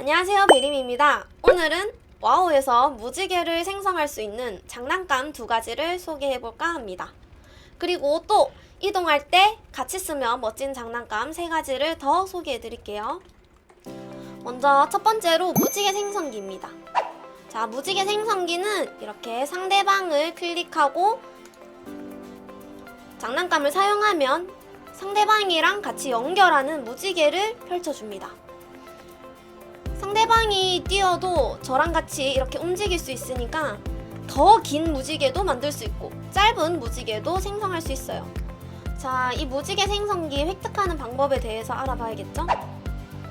안녕하세요 베림입니다. 오늘은 와우에서 무지개를 생성할 수 있는 장난감 두 가지를 소개해볼까 합니다. 그리고 또 이동할 때 같이 쓰면 멋진 장난감 세 가지를 더 소개해드릴게요. 먼저 첫 번째로 무지개 생성기입니다. 자, 무지개 생성기는 이렇게 상대방을 클릭하고 장난감을 사용하면 상대방이랑 같이 연결하는 무지개를 펼쳐줍니다. 상대방이 뛰어도 저랑 같이 이렇게 움직일 수 있으니까 더 긴 무지개도 만들 수 있고 짧은 무지개도 생성할 수 있어요. 자, 이 무지개 생성기 획득하는 방법에 대해서 알아봐야겠죠?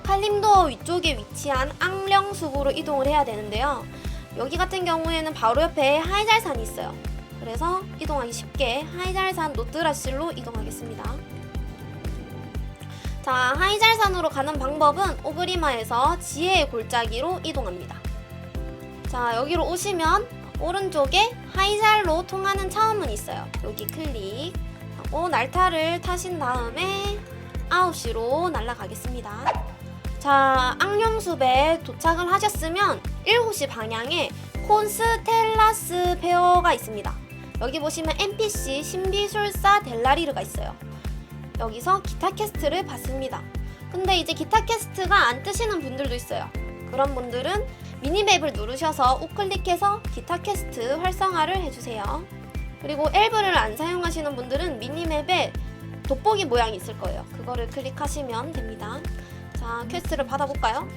칼림도어 위쪽에 위치한 앙령숲으로 이동을 해야 되는데요. 여기 같은 경우에는 바로 옆에 하이잘산이 있어요. 그래서 이동하기 쉽게 하이잘산 노트라실로 이동하겠습니다. 자, 하이잘산으로 가는 방법은 오브리마에서 지혜의 골짜기로 이동합니다. 자, 여기로 오시면 오른쪽에 하이잘로 통하는 차원문이 있어요. 여기 클릭 하고 날타를 타신 다음에 9시로 날아가겠습니다. 자, 앙령숲에 도착을 하셨으면 7시 방향에 콘스텔라스 페어가 있습니다. 여기 보시면 NPC 신비술사 델라리르가 있어요. 여기서 기타 캐스트를 받습니다. 근데 이제 기타 캐스트가 안 뜨시는 분들도 있어요. 그런 분들은 미니맵을 누르셔서 우클릭해서 기타 캐스트 활성화를 해주세요. 그리고 엘브를 안 사용하시는 분들은 미니맵에 돋보기 모양이 있을 거예요. 그거를 클릭하시면 됩니다. 자, 퀘스트를 받아볼까요?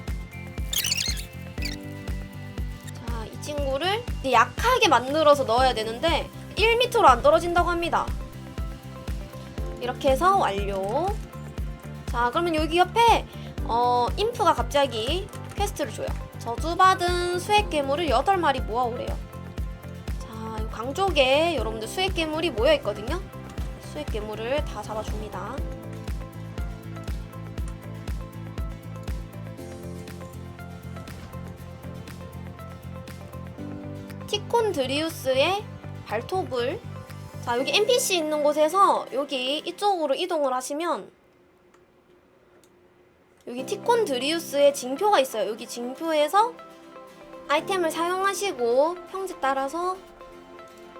자, 이 친구를 약하게 만들어서 넣어야 되는데 1m로 안 떨어진다고 합니다. 이렇게 해서 완료. 자, 그러면 여기 옆에 어, 인프가 갑자기 퀘스트를 줘요. 저주받은 수액 괴물을 8마리 모아오래요. 자, 이 강쪽에 여러분들 수액 괴물이 모여 있거든요. 수액 괴물을 다 잡아줍니다. 티콘 드리우스의 발톱을 자 여기 NPC 있는 곳에서 여기 이쪽으로 이동을 하시면 여기 티콘 드리우스의 징표가 있어요. 여기 징표에서 아이템을 사용하시고 평지 따라서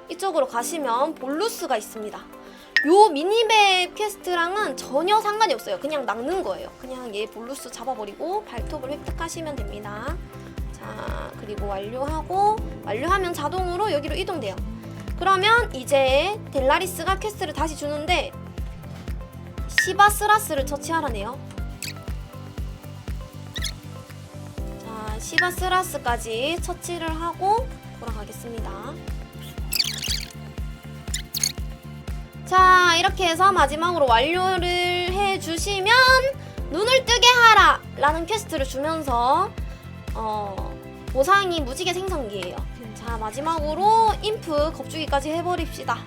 이쪽으로 가시면 볼루스가 있습니다. 요 미니맵 퀘스트랑은 전혀 상관이 없어요. 그냥 낚는 거예요. 그냥 얘 볼루스 잡아버리고 발톱을 획득하시면 됩니다. 자, 그리고 완료하고 완료하면 자동으로 여기로 이동돼요. 그러면 이제 델라리스가 퀘스트를 다시 주는데 시바스라스를 처치하라네요. 자, 시바스라스까지 처치를 하고 돌아가겠습니다. 자, 이렇게 해서 마지막으로 완료를 해주시면 눈을 뜨게 하라! 라는 퀘스트를 주면서 어, 보상이 무지개 생성기예요. 자, 마지막으로 인프 겁주기까지 해버립시다.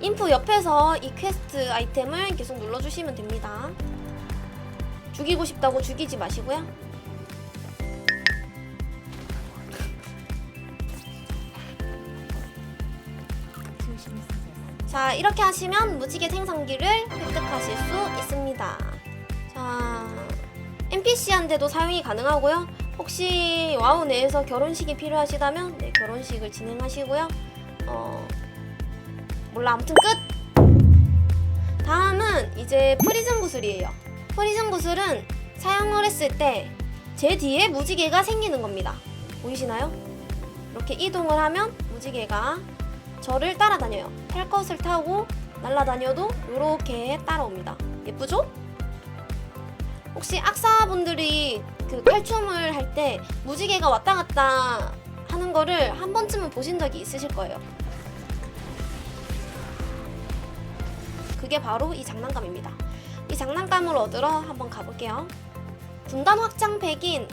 인프 옆에서 이 퀘스트 아이템을 계속 눌러주시면 됩니다. 죽이고 싶다고 죽이지 마시고요. 자, 이렇게 하시면 무지개 생성기를 획득하실 수 있습니다. 자, NPC한테도 사용이 가능하고요. 혹시 와우 내에서 결혼식이 필요하시다면 네, 결혼식을 진행하시고요. 어, 몰라 아무튼 끝. 다음은 이제 프리즘 구슬이에요. 프리즘 구슬은 사용을 했을 때 제 뒤에 무지개가 생기는 겁니다. 보이시나요? 이렇게 이동을 하면 무지개가 저를 따라다녀요. 탈 것을 타고 날아다녀도 이렇게 따라옵니다. 예쁘죠? 혹시 악사분들이 그 칼춤을 할 때 무지개가 왔다 갔다 하는 거를 한 번쯤은 보신 적이 있으실 거예요. 그게 바로 이 장난감입니다. 이 장난감을 얻으러 한번 가볼게요. 분단 확장팩인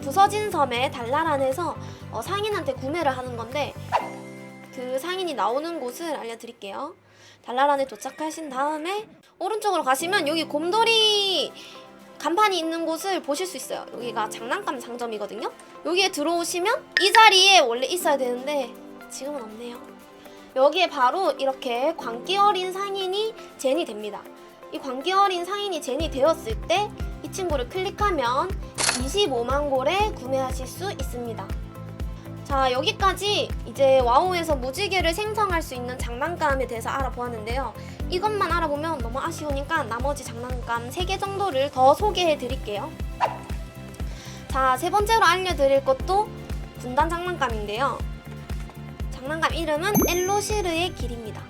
부서진 섬의 달나란에서 어, 상인한테 구매를 하는 건데 그 상인이 나오는 곳을 알려드릴게요. 달나란에 도착하신 다음에 오른쪽으로 가시면 여기 곰돌이 간판이 있는 곳을 보실 수 있어요. 여기가 장난감 상점이거든요. 여기에 들어오시면 이 자리에 원래 있어야 되는데 지금은 없네요. 여기에 바로 이렇게 광기 어린 상인이 젠이 됩니다. 이 광기 어린 상인이 젠이 되었을 때이이 친구를 클릭하면 25만 골에 구매하실 수 있습니다. 자 여기까지 이제 와우에서 무지개를 생성할 수 있는 장난감에 대해서 알아보았는데요. 이것만 알아보면 너무 아쉬우니까 나머지 장난감 3개 정도를 더 소개해 드릴게요. 자, 세 번째로 알려드릴 것도 군단 장난감인데요. 장난감 이름은 엘로시르의 길입니다.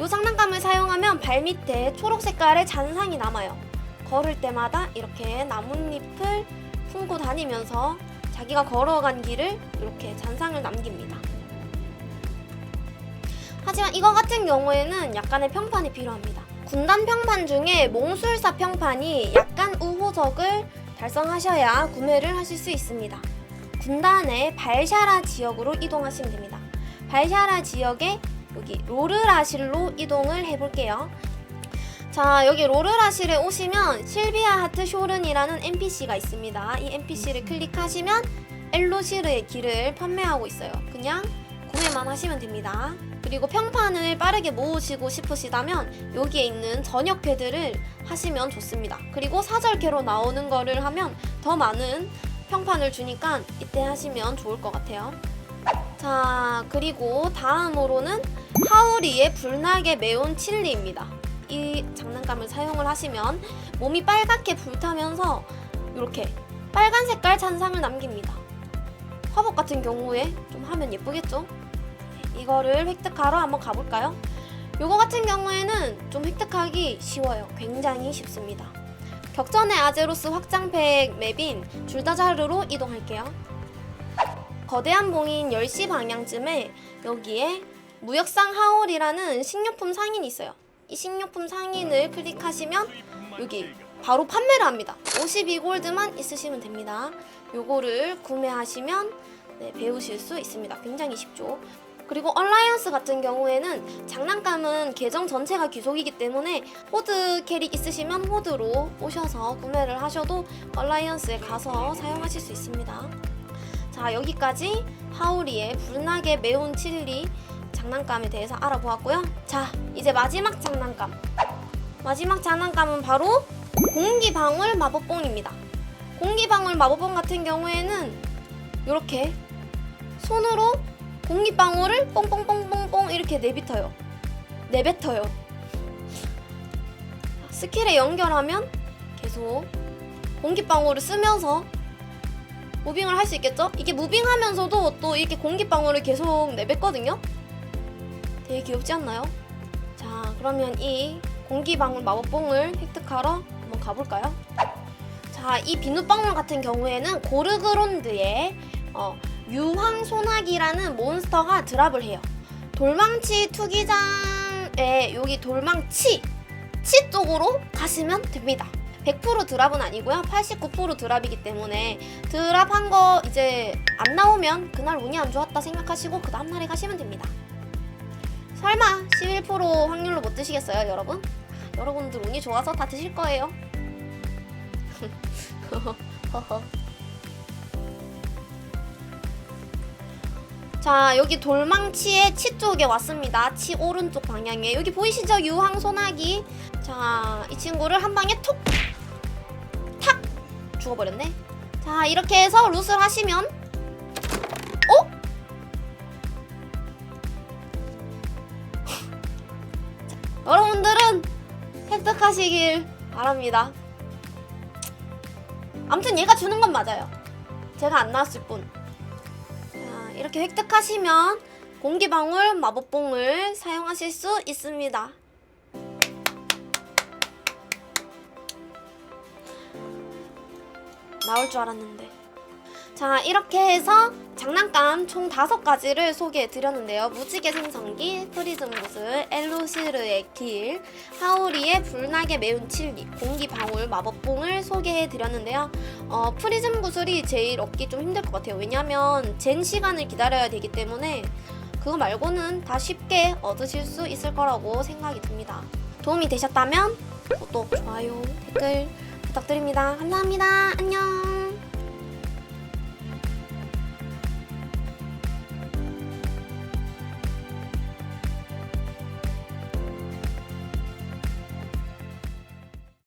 이 장난감을 사용하면 발밑에 초록 색깔의 잔상이 남아요. 걸을 때마다 이렇게 나뭇잎을 품고 다니면서 자기가 걸어간 길을 이렇게 잔상을 남깁니다. 하지만 이거 같은 경우에는 약간의 평판이 필요합니다. 군단 평판 중에 몽술사 평판이 약간 우호적을 달성하셔야 구매를 하실 수 있습니다. 군단의 발샤라 지역으로 이동하시면 됩니다. 발샤라 지역에 여기 로르라실로 이동을 해볼게요. 자, 여기 로르라실에 오시면 실비아 하트 쇼른이라는 NPC가 있습니다. 이 NPC를 클릭하시면 엘로시르의 길을 판매하고 있어요. 그냥 구매만 하시면 됩니다. 그리고 평판을 빠르게 모으시고 싶으시다면 여기에 있는 전역회들을 하시면 좋습니다. 그리고 사절캐로 나오는 거를 하면 더 많은 평판을 주니까 이때 하시면 좋을 것 같아요. 자, 그리고 다음으로는 하우리의 불나게 매운 칠리입니다. 이 장난감을 사용을 하시면 몸이 빨갛게 불타면서 이렇게 빨간 색깔 잔상을 남깁니다. 화복 같은 경우에 좀 하면 예쁘겠죠? 이거를 획득하러 한번 가볼까요? 요거 같은 경우에는 좀 획득하기 쉬워요. 굉장히 쉽습니다. 격전의 아제로스 확장팩 맵인 줄다자르로 이동할게요. 거대한 봉인 10시 방향쯤에 여기에 무역상 하울이라는 식료품 상인이 있어요. 이 식료품 상인을 클릭하시면 여기 바로 판매를 합니다. 52골드만 있으시면 됩니다. 요거를 구매하시면 네, 배우실 수 있습니다. 굉장히 쉽죠. 그리고 얼라이언스 같은 경우에는 장난감은 계정 전체가 귀속이기 때문에 호드 캐릭 있으시면 호드로 오셔서 구매를 하셔도 얼라이언스에 가서 사용하실 수 있습니다. 자 여기까지 하우리의 불나게 매운 칠리 장난감에 대해서 알아보았고요. 자 이제 마지막 장난감 마지막 장난감은 바로 공기방울 마법봉입니다. 공기방울 마법봉 같은 경우에는 이렇게 손으로 공기방울을 뽕뽕뽕뽕뽕 이렇게 내뱉어요. 내뱉어요. 스킬에 연결하면 계속 공기방울을 쓰면서 무빙을 할 수 있겠죠? 이게 무빙하면서도 또 이렇게 공기방울을 계속 내뱉거든요? 되게 귀엽지 않나요? 자, 그러면 이 공기방울 마법봉을 획득하러 한번 가볼까요? 자, 이 비눗방울 같은 경우에는 고르그론드의 어, 유황 소나기라는 몬스터가 드랍을 해요. 돌망치 투기장에 여기 돌망치 치 쪽으로 가시면 됩니다. 100% 드랍은 아니고요. 89% 드랍이기 때문에 드랍한 거 이제 안 나오면 그날 운이 안 좋았다 생각하시고 그 다음날에 가시면 됩니다. 설마 11% 확률로 못 드시겠어요, 여러분? 여러분들 운이 좋아서 다 드실 거예요. 자 여기 돌망치의 치 쪽에 왔습니다. 치 오른쪽 방향에. 여기 보이시죠? 유황 소나기. 자 이 친구를 한 방에 톡 탁 죽어버렸네. 자 이렇게 해서 룻을 하시면 여러분들은 획득하시길 바랍니다 아무튼 얘가 주는 건 맞아요 제가 안 나왔을 뿐 자, 이렇게 획득하시면 공기방울 마법봉을 사용하실 수 있습니다. 나올 줄 알았는데. 자, 이렇게 해서 장난감 총 다섯 가지를 소개해 드렸는데요. 무지개 생성기, 프리즘 구슬, 엘로시르의 길, 하우리의 불나게 매운 칠리, 공기 방울 마법봉을 소개해 드렸는데요. 어, 프리즘 구슬이 제일 얻기 좀 힘들 것 같아요. 왜냐면 젠 시간을 기다려야 되기 때문에 그거 말고는 다 쉽게 얻으실 수 있을 거라고 생각이 듭니다. 도움이 되셨다면 구독, 좋아요, 댓글 부탁드립니다. 감사합니다. 안녕.